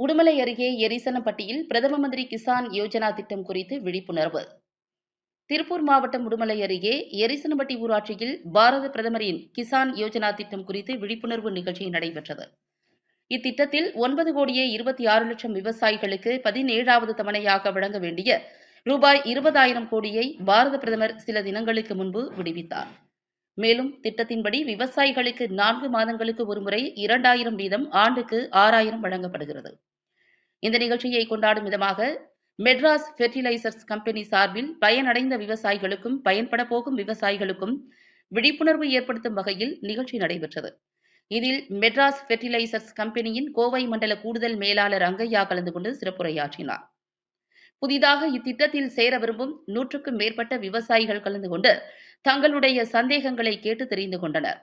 உடுமலை அருகே எரிசனப்பட்டியில் பிரதம மந்திரி கிசான் யோஜனா திட்டம் குறித்து விழிப்புணர்வு. திருப்பூர் மாவட்டம் உடுமலை அருகே எரிசனப்பட்டி ஊராட்சியில் பாரத பிரதமரின் கிசான் யோஜனா திட்டம் குறித்து விழிப்புணர்வு நிகழ்ச்சி நடைபெற்றது. இத்திட்டத்தில் ஒன்பது கோடியே இருபத்தி ஆறு லட்சம் விவசாயிகளுக்கு பதினேழாவது தவணையாக வழங்க வேண்டிய ரூபாய் இருபதாயிரம் கோடியை பாரத பிரதமர் சில தினங்களுக்கு முன்பு விடுவித்தார். மேலும் திட்டத்தின்படி விவசாயிகளுக்கு நான்கு மாதங்களுக்கு ஒருமுறை இரண்டாயிரம் வீதம் ஆண்டுக்கு ஆறாயிரம் வழங்கப்படுகிறது. இந்த நிகழ்ச்சியை கொண்டாடும் விதமாக மெட்ராஸ் ஃபெர்டிலைசர்ஸ் கம்பெனி சார்பில் பயனடைந்த விவசாயிகளுக்கும் பயன்பட போகும் விவசாயிகளுக்கும் விழிப்புணர்வு ஏற்படுத்தும் வகையில் நிகழ்ச்சி நடைபெற்றது. இதில் மெட்ராஸ் ஃபெர்டிலைசர்ஸ் கம்பெனியின் கோவை மண்டல கூடுதல் மேலாளர் அங்கையா கலந்து கொண்டு சிறப்புரையாற்றினார். புதிதாக இத்திட்டத்தில் சேர விரும்பும் நூற்றுக்கும் மேற்பட்ட விவசாயிகள் கலந்து கொண்டு தங்களுடைய சந்தேகங்களை கேட்டு தெரிந்து கொண்டனர்.